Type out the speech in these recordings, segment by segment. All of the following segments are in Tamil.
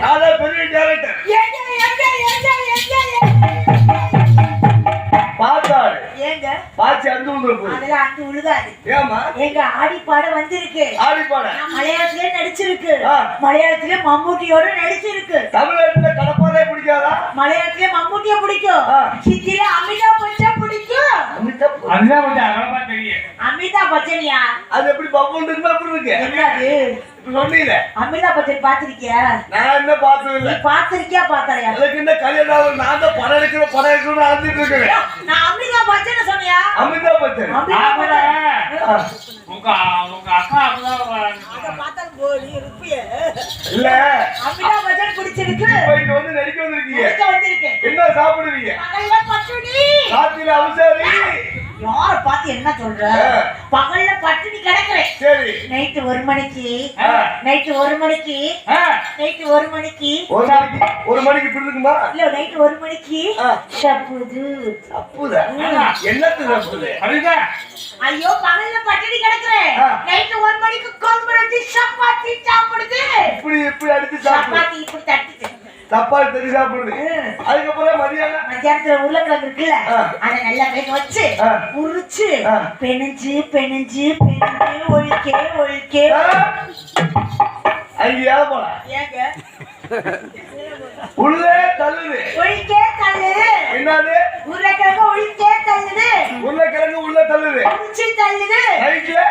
நான் பெரிய டேரக்டர் பார்த்தாரு ஏங்க பாச்சி அந்து உங்களுக்கு அதெல்லாம் அங்க உழுகாது ஏமா எங்க ஆடி பாட வந்திருக்கு. ஆடி பாட நான் மலையாளத்திலே நடிச்சிருக்கு. மலையாளத்திலே மம்மூட்டியோட நடிச்சிருக்கு. தமிழ்நாட்டுல கடப்பாறை பிடிக்காதா? மலையாளத்திலே மம்மூட்டிய பிடிக்கும். ஆ. ஹிந்தில அமிதாப் பச்சன் பிடிக்கும். அமிதாப் அகலமா தெரியும். அமிதாப் பச்சனியா? அது எப்படி பப்புன்னு இருக்குமா எப்படி இருக்கு என்னது? சொன்னீங்க அமிதாப் பச்சன் பாத்திருக்கியா நான் என்ன பார்த்தது நீ இல்ல பாத்திருக்கியா பாத்தலையா எனக்கு என்ன கல்யாணம்? நான் தான் படம் எடுக்கிற படம் எடுக்கணும்னு அழுதுட்டு இருக்கிறேன் நான் அமிதாப் பச்சன் சொன்னியா? அமிதாப் பச்சன். உங்க உங்க அக்கா இல்ல. அமிதாப் பச்சன் பிடிச்சிருக்கு. இப்ப இங்க வந்து நடிக்க வந்திருக்கீங்க. என்ன சாப்பிடுவீங்க? ராத்திரி அவசாரி. யார பார்த்து என்ன சொல்ற. பகல்ல பட்டினி கிடக்குறேன் சரி. நைட்டு ஒரு மணிக்கு. நைட்டு ஒரு மணிக்கு நைட்டு ஒரு மணிக்கு. ஒரு மணிக்கு ஒரு மணிக்கு இப்படி இருக்குமா? இல்ல நைட்டு ஒரு மணிக்கு. தப்புதா ஆமா. என்னத்து தப்புது அதுதான் ஐயோ பகல்ல பட்டினி கிடக்குறேன். நைட்டு ஒரு மணிக்கு குழம்பு ரொட்டி சப்பாத்தி சாப்பிடுது. இப்படி இப்படி அடிச்சு சாப்பிடு சப்பாத்தி இப்படி தட்டுது தப்பால் தெரிஞ்சு சாப்பிடுது ம். அதுக்கப்புறம் மதியானம்? மத்தியானத்துல உருளைக்கிழங்கு இருக்குல்ல. அதை நல்லா வேக வச்சு. உரிச்சு. பெனஞ்சு பெனஞ்சு பெனஞ்சு ஒழிக்கே ஒழிக்கே? அங்கேயா போல. ஏங்க? உழுதே தள்ளுது. ஒழிக்கே தள்ளுது. என்னது? உருளைக்கிழங்கு ஒழிக்கே தள்ளுது. உருளைக்கிழங்கு உள்ள தள்ளுது. உரிச்சு தள்ளுது. நைட்ல?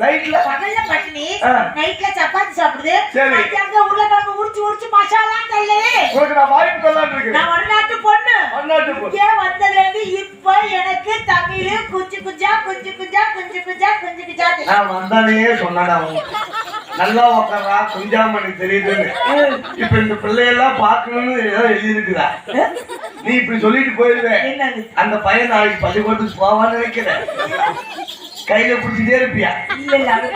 நைட்ல பகல்ல பட்டினி ஆ. நைட்ல சப்பாத்தி சாப்பிடுது. சரி. மத்தியானத்துல உருளைக்கிழங்கு உரிச்சு உரிச்சு மசாலா தள்ளுது உனக்கு நான் வாய்ப்பு தரலான்னு இருக்கிறேன் நான் வடநாட்டு பொண்ணு. பன்னாட்டு போ. இங்கே வந்ததுல இருந்து இப்ப எனக்கு தமிழ் குஞ்சு குஞ்சா குஞ்சு குஞ்சா குஞ்சு குஞ்சா குஞ்சு குஞ்சா. நான் வந்தானே சொன்னடா நல்லா உக்காரா குஞ்சாமணி தெரியுதுன்னு. இப்ப இந்த பிள்ளையெல்லாம் பார்க்கணும்னு ஏதோ எழுதியிருக்குதா நீ இப்படி சொல்லிட்டு போயிருவேன் அந்த பையன் நாளைக்கு பள்ளிக்கூடத்துக்கு போவான்னு நினைக்கிறேன். கையில பிடிச்சிட்டே இருப்பியா? இல்ல இல்ல அது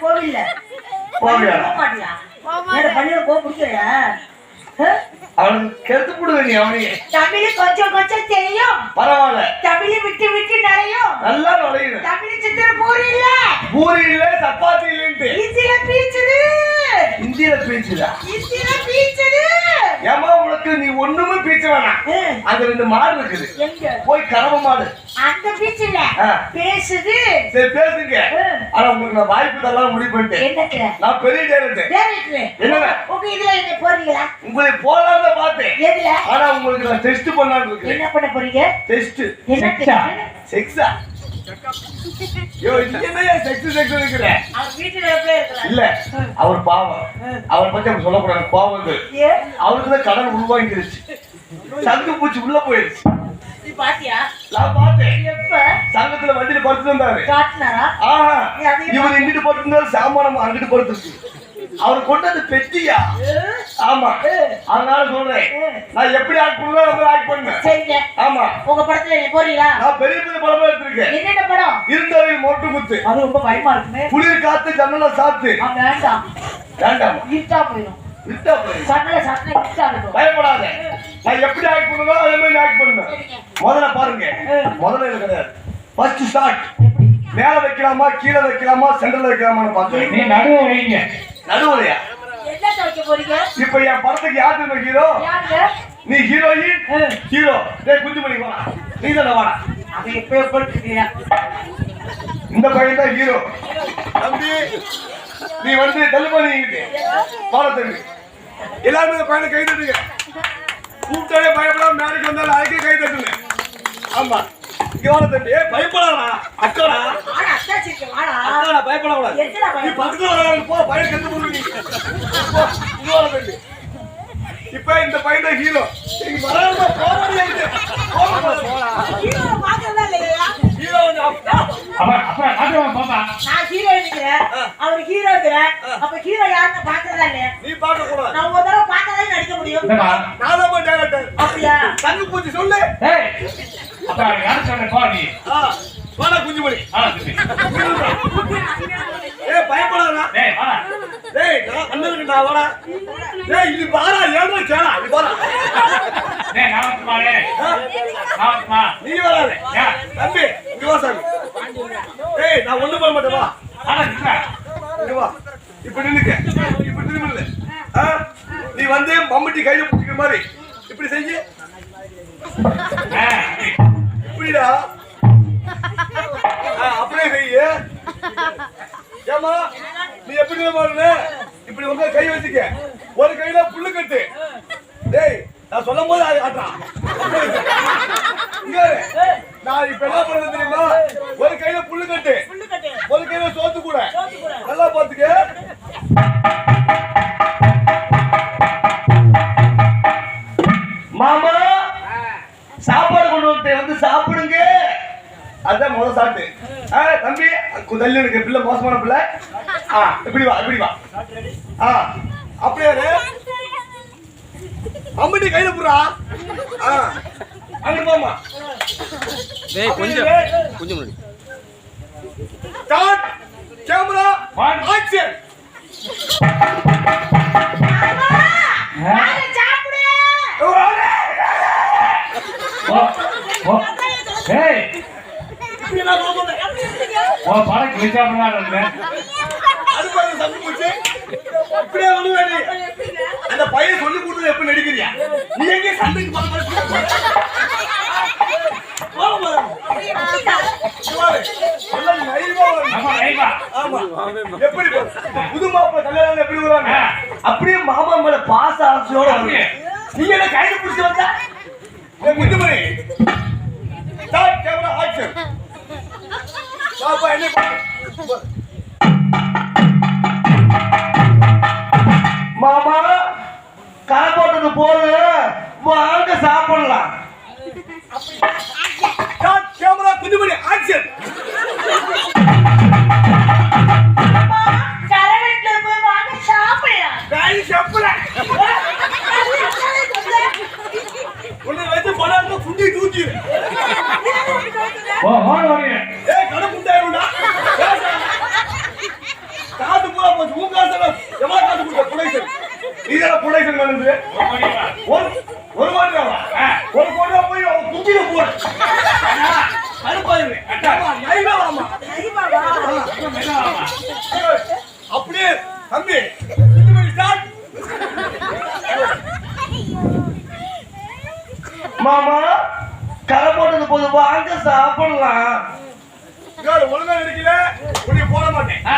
போவில்ல போவியா? போக மாட்டியா ஏடா பள்ளியோட போக பிடிக்கலையா? ஆ? அவனுக்கு கெடுத்து போடுவேன் நீ அவனையே. தமிழ் கொஞ்சம் கொஞ்சம் தெரியும். பரவாயில்ல. தமிழ் விட்டு விட்டு நடையும் நல்லா நுழையுது தமிழ் சித்திர பூரி இல்ல. பூரி இல்ல சப்பாத்தி இல்லைன்ட்டு. இந்தியில பீச்சுது. இந்தியில பேச்சுதா? இந்தியில பீச்சுது ஏமா உனக்கு நீ ஒண்ணுமே பேச்ச வேணாம். அங்க ரெண்டு மாடு இருக்குது. போய் கறவை மாடு. அந்த பீச் இல்ல ஆ. பேசுது. சரி பேசுங்க. ஆனா உங்களுக்கு நான் வாய்ப்பு தரலாம் முடிவு பண்ணிட்டேன். நான் பெரிய டேரக்டர். என்னங்க? உங்க இதுல என்ன போறீங்களா? உங்களை போலாத பார்த்தேன். எதுல? ஆனா உங்களுக்கு நான் டெஸ்ட் பண்ணலாம்னு இருக்கேன். என்ன பண்ண போறீங்க? டெஸ்ட் என்ன செக்ஸா? செக்ஸா என்ன அவர் பாவம். அவர் பத்தி சொல்லக்கூடாது. பாவம் அவருக்கு தான் கடன் உருவாங்கிருச்சு சங்கு பூச்சி உள்ள போயிருச்சு. நீ பாத்தியா? நான் பார்த்தேன். எப்ப? சங்கத்துல வண்டியில படுத்து இருந்தாரு காட்டினாரா? ஆஹா. இவர் இங்கிட்டு படுத்திருந்தாரு? சாமானம் அங்கிட்டு படுத்துருக்கு அவர் கொண்டது பெட்டியா? ஆமா. அதனால சொல்றேன். நான் எப்படி ஆக்ட் பண்ணா நம்ம ஆக்ட் பண்ணேன் சரிங்க. ஆமா. உங்க படத்துல என்ன போறீங்களா? நான் பெரிய பெரிய படமா எடுத்திருக்கேன். என்னென்ன படம்? மொட்டு குத்து. அது ரொம்ப பயமா இருக்குமே. குளிர் காத்து ஜன்னல சாத்து. வேண்டாம். வேண்டாமா? இருட்டா போயிடும். பயப்படாத. நான் எப்படி ஆக்ட் பண்ணுவோ அதே மாதிரி ஆக்ட் பண்ணுவேன். முதல்ல பாருங்க. முதல்ல கிடையாது. ஃபர்ஸ்ட் ஸ்டார்ட் மேல வைக்கலாமா கீழே வைக்கலாமா சென்டர்ல வைக்கலாமான்னு நீ பார்த்தேன் நடுவு வைங்க. நடுவுலையா? என்ன துவைக்க போறீங்க? இப்ப என் படத்துக்கு யார் தெரியுமா ஹீரோ நீ ஹீரோயின் ஹீரோ டேய் குஞ்சுமணி வாடா. நீ தானே வாடா. அவன் எப்ப போட்டுருக்கீங்க இந்த பையன் தான் ஹீரோ தம்பி நீ வந்து தள்ளுபடி வாட தம்பி. எல்லாருமே இந்த பையனை கை தட்டுங்க. கூப்பிட்டாலே பயப்படாம மேடைக்கு வந்தாலும் அதுக்கே கை தட்டுங்க. ஆமா. இங்க வாட தம்பி. ஏய் பயப்படாதடா. நீ பக்கத்துல போ. பையன் கத்து போடு இப்ப இந்த பையன் ஹீரோ நீங்க வராம போக முடியாது அப்பா அப்ப பாப்பா. நான் ஹீரோ இருக்கிறேன் அவர் ஹீரோ இருக்கிறேன் அப்ப ஹீரோ யாருன்னு பாக்குறதா இல்லையா நீ கூடாது நான் ஒரு தடவை பார்க்கறதே நடிக்க முடியும். நான் தான் டேரக்டர் அப்படியா? தங்கு பூச்சி சொல்லு. அப்ப யாரு சொல்ற? போ நீ. வாடா குஞ்சுமணி ஏய் பயப்படாதடா டேய் வாடா டேய் நான் அண்ணனுக்கு நான் வாடா டேய் இது பாரா ஏன்டா கேளா இது பாரா டேய் நான் வந்துமா டேய் நான் வந்துமா நீ வராத. தம்பி. ஏய் நான் ஒண்ணு பண்ண மாட்டேன் வா. வாடா நில்லுடா. இங்க வா. இப்ப நின்னுக்க இப்ப திரும்பல ஆ? நீ வந்து மம்முட்டி கையில பிடிக்கிற மாதிரி. இப்படி செஞ்சு. இப்படிடா. ஆ, அப்படியே செய்ய ஏமா நீ எப்படி பாருங்க இப்படி வந்து கை வச்சுக்க. ஒரு கையில புல்லு கட்டு. டேய் நான் சொல்லும் போது அது இரு. நான் இப்ப என்ன பண்றது தெரியுமா? ஒரு கையில புல்லு கட்டு. ஒரு கையில சோத்து கூட. நல்லா பாத்துக்க. மாமா சாப்பாடு கொண்டு வந்து வந்து சாப்பிடுங்க. அதான் முதல் சாப்பிட்டு. தம்பி தள்ளி இருக்கு. பிள்ளை மோசமான பிள்ளை. இப்படி வா இப்படி வா. ஆ அப்படியே இரு. அம்மிட்டி கையில புறா ஆ. அங்க போமா டேய் கொஞ்சம். கொஞ்சம் முன்னாடி. Start camera One. ஆக்ஷன் பையன் சொல்லி கொடுத்தது எப்படி நடிக்கிறியா? நீ எங்க சண்டைக்கு. அப்படியே மாமா மேல பாச ஆசையோட. நீங்க என்ன கையில பிடிச்சு வந்தா? முத்துமணி ஸ்டார்ட் கேமரா ஆக்ஷன் என்ன? மாமா. கரை போட்டது போது வாங்க சாப்பிடலாம். தானே வந்து ஒரு ஒரு கோடி ரூபா ஒரு கோடி ரூபா போய் அவன் குஞ்சில போடு. அனுப்பாயிருவேன் அப்படியே தம்பி ஸ்டார்ட். மாமா கரை போட்டது போது வாங்க சாப்பிடலாம். ஒழுங்கா இருக்கல உன்னை போட மாட்டேன். ஆ,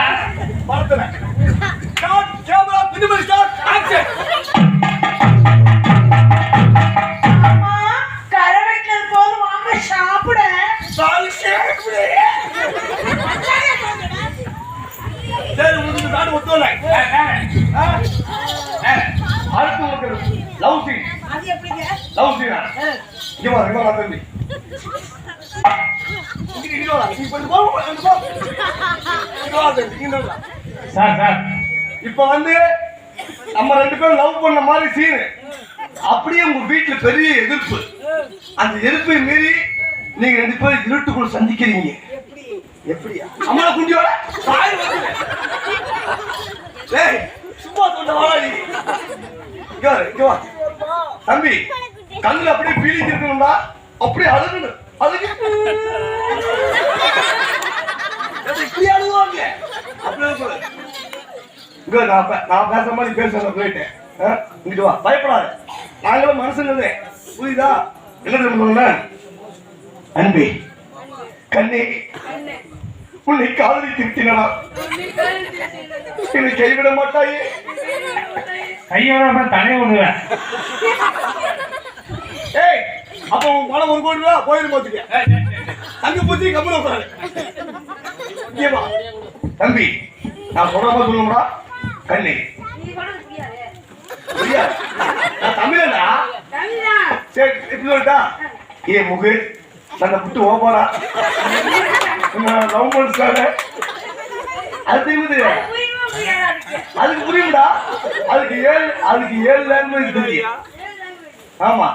இங்க வா வா தம்பி இப்போ வந்து நம்ம ரெண்டு பேரும் லவ் பண்ண மாதிரி சீனு அப்படியே உங்க வீட்டுல பெரிய எதிர்ப்பு அந்த எதிர்ப்பை மீறி நீங்க ரெண்டு பேரும் இருட்டுக்குள்ள சந்திக்கிறீங்க எப்படியா அம்மா குண்டியோட சும்மா சொன்ன தம்பி கண்ணுல அப்படியே பீலிங் இருக்கணும்டா அப்படியே அழுகணும் அழுகு. அது இப்படி அழுவாங்க. அப்படியே நான் பே- நான் பேசுற மாதிரி பேசுறேன் போயிட்டேன். இங்கிட்டு வா பயப்படாத. நாங்களும் மனுஷங்களே புரியுதா? என்ன தெரியுமா அன்பி கண்ணே உன்னை காதலித்து விட்டினா என்னை கைவிட மாட்டாயே. கையோட அப்புறம் தலையை விடுவேன். ஏய் அப்போ உன் பணம் ஒரு கோடி ரூபா ஏய், ஏய். தங்க பூச்சி கம்மல உட்காரு. தம்பி நான் சொல்ற மாதிரி சொல்லுங்கடா. கண்ணே. நான் தமிழனா? சரி இப்படி சொல்லிட்டா? ஏ முகு தன்னை விட்டு ஓப்பாடா நான் லவ் பண்ணிட்டாரு அது தெரியுது. அதுக்கு புரியும்டா. அதுக்கு ஏழு அதுக்கு ஏழு லாங்குவேஜ் தெரியும். ஆமா.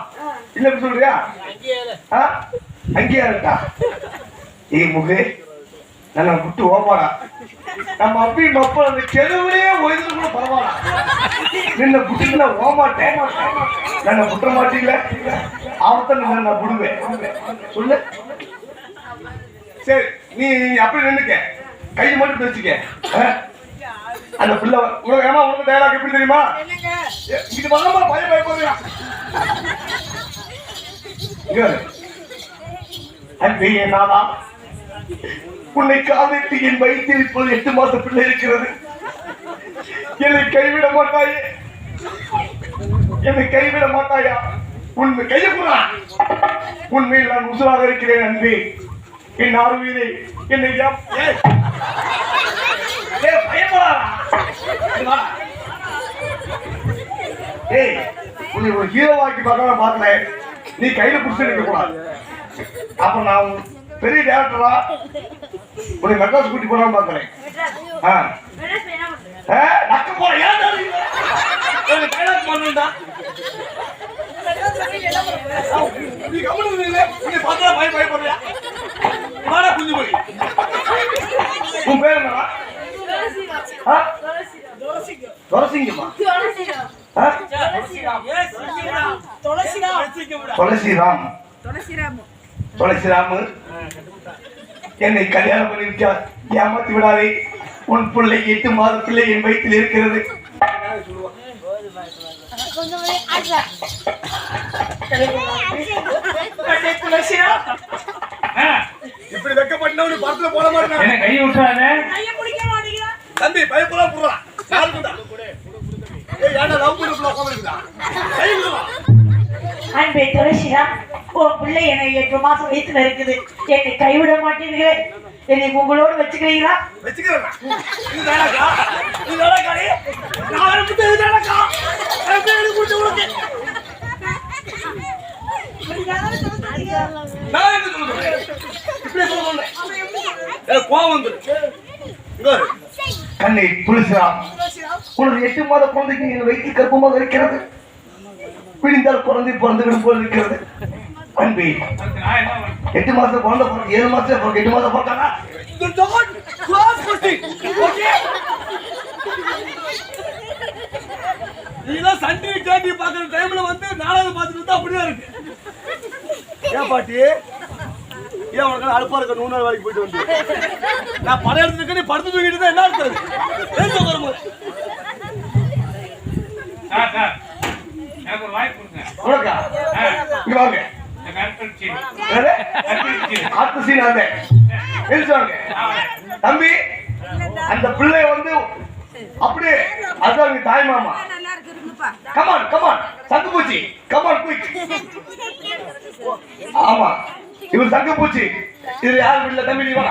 இல்ல சொல்றியா? அங்கேயா இருக்கா? ஏ முகு நல்லா விட்டு ஓப்பாடா நம்ம அப்பி மப்ப அந்த தெருவிலேயே ஒய்ந்து கூட பரவாயில்ல. நின்ன புட்டில ஓமாட்டேன். நான் புட்ட மாட்டீங்கள? அவத்த நான் புடுவேன் சொல்லு. சரி நீ அப்படி நின்னுக்க. கை மட்டும் பிரிச்சுக்க அந்த பிள்ளை உனக்கு ஏமா உனக்கு டயலாக் எப்படி தெரியுமா? இது வாங்கம்மா பய பயப்படுறியா இங்க வரு. அன்பே என் நாதா உன்னை காதலித்து என் வயிற்றில் இப்போது எட்டு மாச பிள்ளை இருக்கிறது. என்னை கைவிட மாட்டாயே. என்னை கைவிட மாட்டாயா? உண்மை கையை கூறா உண்மையில் நான் உசுராக இருக்கிறேன் அன்பே. என் ஆர்வீரை என்னை ஏய். உன்னை ஒரு ஹீரோவாக்கி பார்க்கலாம் பார்க்கல. நீ கையில புடிச்சு நிற்க கூடாது. அப்ப நான் பெரிய டேரக்டரா உன்னை மெட்ராஸ் கூட்டி போறான்னு பாக்குறேன் ஆ. ஆ, நக்க போற ஏன் தெரியுமா? எனக்கு நீ கவனம் பார்த்தா பய பயப்படுறியா? குஞ்சு போய் உன் பேர் என்னடா ஆ? துளசிங்கம்மா ஆ? துளசிராம். துளசிராமு. என்னை கல்யாணம் பண்ணி விட்டா ஏமாத்தி விடாதே. உன் பிள்ளை எட்டு மாத பிள்ளை என் வயிற்றில் இருக்கிறது. இப்படி வெக்கப்பட்டவனு படத்துல போட மாட்டேன்? என்ன கை விட்டுறாத தம்பி பயப்படா புடுறா. யாரு கொண்டா. ஏய் ஏன்டா லவ் பண்ணி கை விடுறா அன்பே துளசிடா உன் பிள்ளை என்னை எட்டு மாசம் வயிற்றுல இருக்குது. என்னை கைவிட மாட்டேங்குது என்னை உங்களோடு வச்சுக்கிறீங்களா. கண்ணை துளசிராம் உனது எட்டு மாத குழந்தைக்கு என் வயிற்றில் கர்ப்பமாக இருக்கிறது. பிடிந்தால் குழந்தை பிறந்துவிடும் போல் இருக்கிறது. அன்பே எட்டு மாசம் குழந்தை பிறகு ஏழு மாசம் பிறகு எட்டு மாசம் பிறந்தானா நீலாம் சன் டிவி கேட்டி பாக்குற டைம்ல வந்து நாலாவது பார்த்துட்டு இருந்தா அப்படிதான் இருக்கு. ஏன் பாட்டி? ஏன் உனக்கு அழுப்பா இருக்க நூறு நாள் வரைக்கும் போயிட்டு வந்து? நான் படம் எடுத்துருக்க நீ படுத்து தூக்கிட்டு தான் என்ன இருக்கிறது ஏன் வரும்போது சார் சார் எனக்கு ஒரு வாய்ப்பு கொடுங்க உனக்கா? இங்க வாங்க. ஆத்து சீன் அந்த. தம்பி அந்த பிள்ளை வந்து அப்படியே உங்க தாய் மாமா. கமான் கமான் சங்கு பூச்சி. கமான் குயிக் ஆமா. இவர் சங்கு பூச்சி. இது யார் வீட்டுல? தம்பி நீ வா.